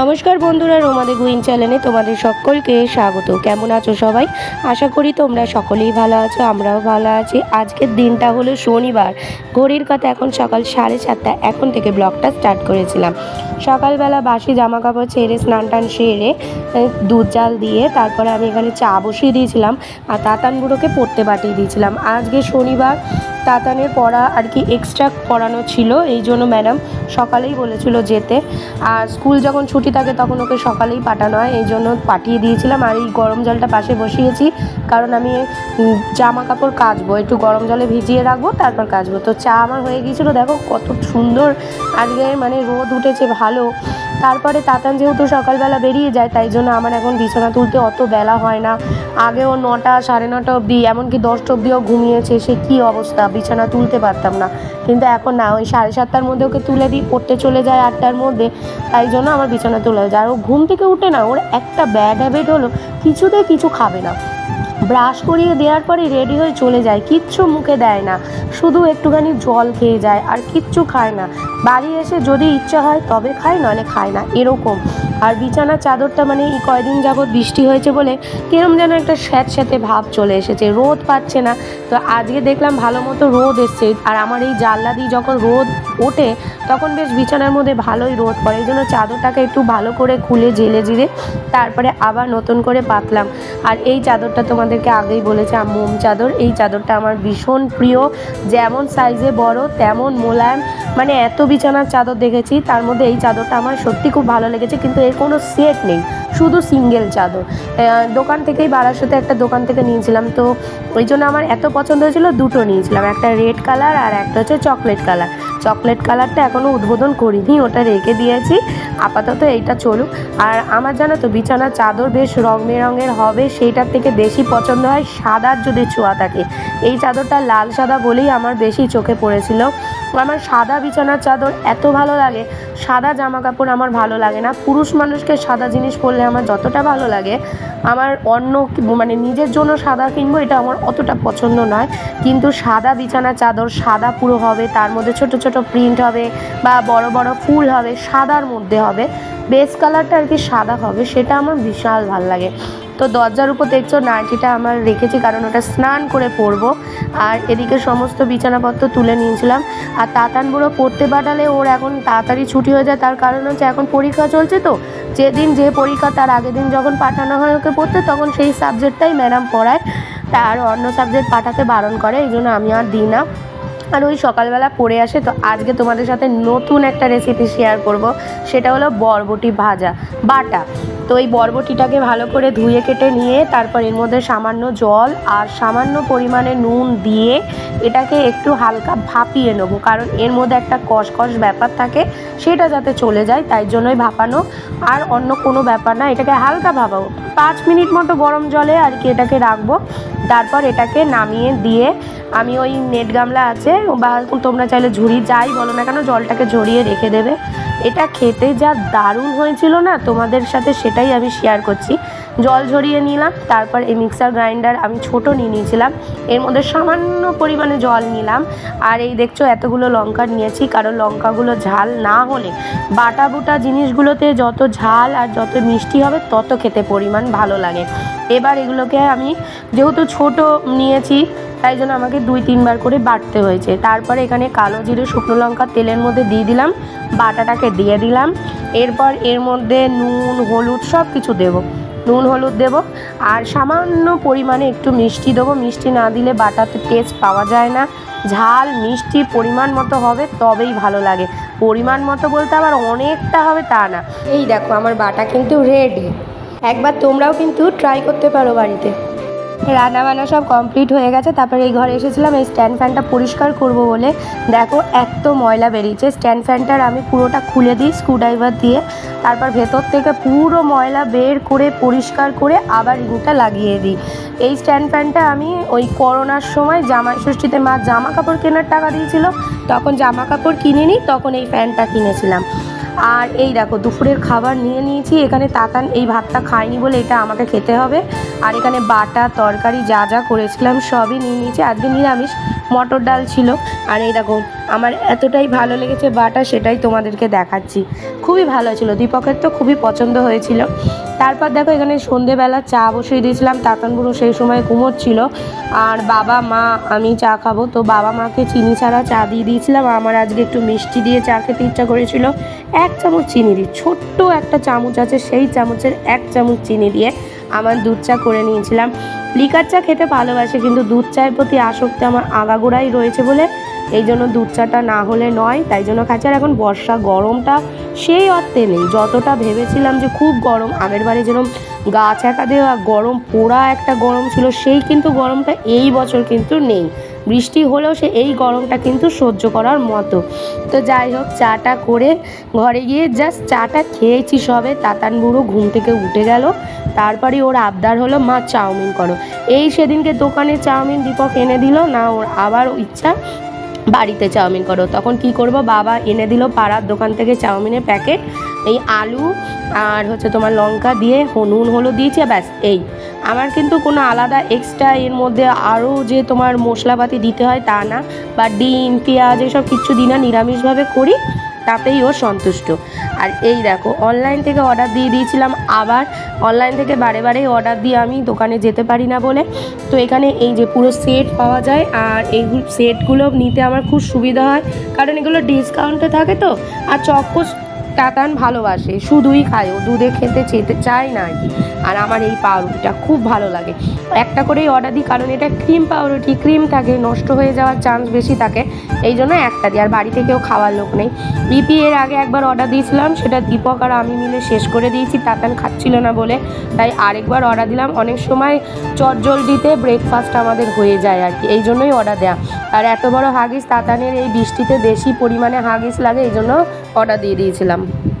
নমস্কার বন্ধুরা রোমাদে গুইন চ্যানেলে তোমাদের সকলকে স্বাগত। কেমন আছো সবাই? আশা করি তোমরা সকলেই ভালো আছো, আমরাও ভালো আছি। আজকের দিনটা হলো শনিবার। ঘড়ির কথা এখন সকাল সাড়ে সাতটা, এখন থেকে ব্লগটা স্টার্ট করেছিলাম। সকালবেলা বাসি জামা কাপড় ছেড়ে, স্নান টান সেরে দুধ জাল দিয়ে তারপরে আমি এখানে চা বসিয়ে দিয়েছিলাম আর তাতান পড়তে পাঠিয়ে দিয়েছিলাম। আজকে শনিবার তাতানের পড়া আর কি এক্সট্রা পড়ানো ছিল, এই জন্য ম্যাডাম সকালেই বলেছিল যেতে। আর স্কুল যখন ছুটি থাকে তখন ওকে সকালেই পাঠানো হয়, এই জন্য পাঠিয়ে দিয়েছিলাম। আর এই গরম জলটা পাশে বসিয়েছি, কারণ আমি জামা কাপড় কাচবো। একটু গরম জলে ভিজিয়ে রাখব, তারপর কাচবো। তো চা আমার হয়ে গিয়েছিল, দেখো কত সুন্দর। আজকে মানে রোদ উঠেছে, ভালো। তারপরে তাতান যেহেতু সকালবেলা বেরিয়ে যায়, তাই জন্য আমার এখন বিছানা তুলতে অত বেলা হয় না। আগেও নটা, সাড়ে নটা অবধি, এমনকি দশটা অবধিও ঘুমিয়েছে, সে কী অবস্থা? বিছানা তুলতে পারতাম না। কিন্তু এখন না, ওই সাড়ে সাতটার মধ্যে ওকে তুলে দিই, পড়তে চলে যায় আটটার মধ্যে, তাই জন্য আমার বিছানা তুলে যায়। আর ও ঘুম থেকে উঠে না, ওর একটা ব্যাড হ্যাবিট হলো কিছুতে কিছু খাবে না। ব্রাশ করিয়ে দেওয়ার পরে রেডি হয়ে চলে যায়, কিচ্ছু মুখে দেয় না। শুধু একটুখানি জল খেয়ে যায় আর কিচ্ছু খায় না। বাড়ি এসে যদি ইচ্ছা হয় তবে খায় নাহলে খায় না, এরকম। আর বিছানার চাদরটা মানে এই কয়দিন যাবৎ বৃষ্টি হয়েছে বলে কিরম যেন একটা স্যাঁত স্যাঁতে ভাব চলে এসেছে, রোদ পাচ্ছে না। তো আজকে দেখলাম ভালো মতো রোদ এসছে আর আমার এই জানলা দিয়ে যখন রোদ ওঠে তখন বেশ বিছানার মধ্যে ভালোই রোদ পড়ে। এই জন্য চাদরটাকে একটু ভালো করে খুলে জেলে জিরে তারপরে আবার নতুন করে পাতলাম। আর এই চাদরটা তোমাদেরকে আগেই বলেছে মোম চাদর। এই চাদরটা আমার ভীষণ প্রিয়। যেমন সাইজে বড়, তেমন মোলায়েম। মানে এত বিছানার চাদর দেখেছি, তার মধ্যে এই চাদরটা আমার সত্যি খুব ভালো লেগেছে, কিন্তু এর কোনো সেট নেই, শুধু সিঙ্গেল চাদর। দোকান থেকেই বারাসাতে একটা দোকান থেকে নিয়েছিলাম, তো ওই জন্য আমার এত পছন্দ হয়েছিল, দুটো নিয়েছিলাম, একটা রেড কালার আর একটা হচ্ছে চকলেট কালার চকলেট কালারটা এখনও উদ্বোধন করিনি, ওটা রেখে দিয়েছি। আপাতত এইটা চলুক। আর আমার জানো তো, বিছানার চাদর বেশ রং বেরঙের হবে, সেইটার থেকে বেশি পছন্দ হয় সাদার যদি ছোঁয়া থাকে। এই চাদরটা লাল সাদা বলেই আমার বেশি চোখে পড়েছিল। আমার সাদা বিছানার চাদর এত ভালো লাগে, সাদা জামা কাপড় আমার ভালো লাগে না। পুরুষ মানুষকে সাদা জিনিস পরলে আমার যতটা ভালো লাগে, আমার অন্য মানে নিজের জন্য সাদা কিনবো এটা আমার অতটা পছন্দ নয়। কিন্তু সাদা বিছানা চাদর, সাদা পুরো হবে, তার মধ্যে ছোট ছোট প্রিন্ট হবে বা বড় বড় ফুল হবে, সাদার মধ্যে হবে। বেস কালারটা আর কি সাদা হবে, সেটা আমার বিশাল ভালো লাগে। তো দরজার উপর দেখছ নাইটিটা আমার রেখেছি, কারণ ওটা স্নান করে পরবো। আর এদিকে সমস্ত বিছানাপত্র তুলে নিয়েছিলাম। আর তাতান বুড়ো পড়তে পাঠালে ওর এখন তাড়াতাড়ি ছুটি হয়ে যায়, তার কারণ হচ্ছে এখন পরীক্ষা চলছে তো। যেদিন যে পরীক্ষা, তার আগের দিন যখন পাঠানো হয় ওকে পড়তে, তখন সেই সাবজেক্টটাই ম্যাডাম পড়ায়। তার অন্য সাবজেক্ট পাঠাতে বারণ করে, এই জন্য আমি আর দিই না। আর ওই সকালবেলা পড়ে আসে। তো আজকে তোমাদের সাথে নতুন একটা রেসিপি শেয়ার করব। সেটা হলো বরবটি ভাজা, বাটা। তো এই বরবটিটাকে ভালো করে ধুয়ে কেটে নিয়ে তারপর এর মধ্যে সামান্য জল আর সামান্য পরিমাণে নুন দিয়ে এটাকে একটু হালকা ভাপিয়ে নেব। কারণ এর মধ্যে একটা কষকষ ব্যাপার থাকে, সেটা যাতে চলে যায়, তাই জন্যই ভাপানো। আর অন্য কোনো ব্যাপার না, এটাকে হালকা ভাপাবো। পাঁচ মিনিট মতো গরম জলে আর কি এটাকে রাখব। তারপর এটাকে নামিয়ে দিয়ে আমি ওই নেট গামলা আছে বা তোমরা চাইলে ঝুড়ি যাই বলো না কেন, জলটাকে ঝরিয়ে রেখে দেবে। এটা খেতে যা দারুণ হয়েছিল না, তোমাদের সাথে সেটাই আমি শেয়ার করছি। জল ঝরিয়ে নিলাম, তারপর এই মিক্সার গ্রাইন্ডার আমি ছোট নিয়ে নিয়েছিলাম। এর মধ্যে সামান্য পরিমাণে জল নিলাম। আর এই দেখছ, এতগুলো লঙ্কা নিয়েছি, কারণ লঙ্কাগুলো ঝাল না হলে বাটা বুটা জিনিসগুলোতে যত ঝাল আর যত মিষ্টি হবে, তত খেতে পরিমাণ ভালো লাগে। এবার এগুলোকে আমি যেহেতু ছোট নিয়েছি, তাই জন্য আমাকে দুই, তিনবার করে বাটতে হয়েছে। তারপরে এখানে কালো জিরে, শুকনো লঙ্কা তেলের মধ্যে দিয়ে দিলাম, বাটাটাকে দিয়ে দিলাম। এরপর এর মধ্যে নুন, হলুদ সব কিছু দেবো। নুন, হলুদ দেবো। আর সামান্য পরিমাণে একটু মিষ্টি দেবো। মিষ্টি না দিলে বাটাতে টেস্ট পাওয়া যায় না। ঝাল, মিষ্টি পরিমাণ মতো হবে, তবেই ভালো লাগে। পরিমাণ মতো বলতে আবার অনেকটা হবে তা না। এই দেখো, আমার বাটা কিন্তু রেডি একবার তোমরাও কিন্তু ট্রাই করতে পারো বাড়িতে। রান্না বান্না সব কমপ্লিট হয়ে গেছে। তারপরে এই ঘরে এসেছিলাম, এই স্ট্যান্ড ফ্যানটা পরিষ্কার করব বলে। দেখো, এত ময়লা বেরিয়েছে। স্ট্যান্ড ফ্যানটার আমি পুরোটা খুলে দিই স্ক্রুড্রাইভার দিয়ে। তারপর ভেতর থেকে পুরো ময়লা বের করে, পরিষ্কার করে আবার রিংটা লাগিয়ে দিই। এই স্ট্যান্ড ফ্যানটা আমি ওই করোনার সময় জামাই ষষ্ঠীতে মা জামা কাপড় কেনার টাকা দিয়েছিল। তখন জামা কাপড় কিনিনি, তখন এই ফ্যানটা কিনেছিলাম। আর এই দেখো, দুপুরের খাবার নিয়ে নিয়েছি। এখানে তাতান এই ভাতটা খায়নি বলে এটা আমাকে খেতে হবে। আর এখানে বাটা, তরকারি যা যা করেছিলাম সবই নিয়ে নিয়েছি। আজকে নিরামিষ, মটর ডাল ছিল। আর এই দেখো আমার এতটাই ভালো লেগেছে বাটা সেটাই তোমাদেরকে দেখাচ্ছি। খুবই ভালো ছিল, দীপকের তো খুবই পছন্দ হয়েছিল। তারপর দেখো এখানে সন্ধেবেলা চা বসিয়ে দিয়েছিলাম, তাতান বুড়ো সেই সময় কুমোর ছিল আর বাবা, মা, আমি চা খাব। তো বাবা মাকে চিনি ছাড়া চা দিয়ে দিয়েছিলাম। আমার আজকে একটু মিষ্টি দিয়ে চা খেতে ইচ্ছা করেছিল। এক চামচ চিনি দিই ছোট্ট একটা চামচ আছে, সেই চামচের এক চামচ চিনি দিয়ে আমার দুধ চা করে নিয়েছিলাম। লিকার চা খেতে ভালোবাসে, কিন্তু দুধ চায়ের প্রতি আসক্তি আমার আগাগোড়াই রয়েছে বলে এই জন্য দুধ চাটা না হলে নয়, তাই জন্য খাচ্ছি। আর এখন বর্ষা গরমটা সেই অর্থে নেই। যতটা ভেবেছিলাম যে খুব গরম, আগের বারে যেরকম গা ছ্যাঁকা দেওয়া, গরম পোড়া একটা গরম ছিল, সেই কিন্তু গরমটা এই বছর কিন্তু নেই। বৃষ্টি হলেও সে এই গরমটা কিন্তু সহ্য করার মতো। তো যাই হোক, চাটা করে ঘরে গিয়ে জাস্ট চাটা খেয়েছি সবে। তাতান বুড়ো ঘুম থেকে উঠে গেল। তারপরে ওর আবদার হলো, মা, চাউমিন করো। এই সেদিনকে দোকানে চাউমিন দীপক এনে দিল। না, ওর আবার ইচ্ছা বাড়িতে চাউমিন করো। তখন কি করব? বাবা এনে দিল পাড়ার দোকান থেকে চাউমিনের প্যাকেট, এই আলু আর হচ্ছে তোমার লঙ্কা দিয়ে নুন হলো দিয়েছে ব্যাস, এই। আমার কিন্তু কোনো আলাদা এক্সট্রা এর মধ্যে আরও যে তোমার মশলাপাতি দিতে হয় তা না, বা ডিম, পেঁয়াজ এসব কিছু দিই না নিরামিষভাবে করি। তাতেই ও সন্তুষ্ট। আর এই দেখো অনলাইন থেকে অর্ডার দিয়ে দিয়েছিলাম, আবার অনলাইন থেকে বারে বারে অর্ডার দিয়ে আমি দোকানে যেতে পারি না বলে। তো এখানে এই যে পুরো সেট পাওয়া যায়, আর এই সেটগুলো নিতে আমার খুব সুবিধা হয়, কারণ এগুলো ডিসকাউন্টে থাকে তো। আর চকোস তাতান ভালোবাসে, শুধুই খায়, ও দুধে খেতে চেতে চায় না আর কি। আর আমার এই পাউরুটিটা খুব ভালো লাগে। একটা করেই অর্ডার দিই, কারণ এটা ক্রিম পাউরুটি ক্রিম থাকে, নষ্ট হয়ে যাওয়ার চান্স বেশি থাকে। এই জন্য একটা দিই, আর বাড়িতে কেউ খাওয়ার লোক নেই। বিপি এর আগে একবার অর্ডার দিয়েছিলাম, সেটা দীপক আর আমি মিলে শেষ করে দিয়েছি, তাতান খাচ্ছিল না বলে। তাই আরেকবার অর্ডার দিলাম, অনেক সময় চটজলদিতে ব্রেকফাস্ট আমাদের হয়ে যায় আর কি, এই জন্যই অর্ডার দেওয়া আর এত বড় হাগিস তাতানের এই বৃষ্টিতে বেশি পরিমাণে হাগিস লাগে, এই জন্য অর্ডার দিয়ে দিয়েছিলাম। আসসালাম